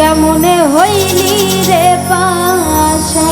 কেমনে হইলি রে পাশা।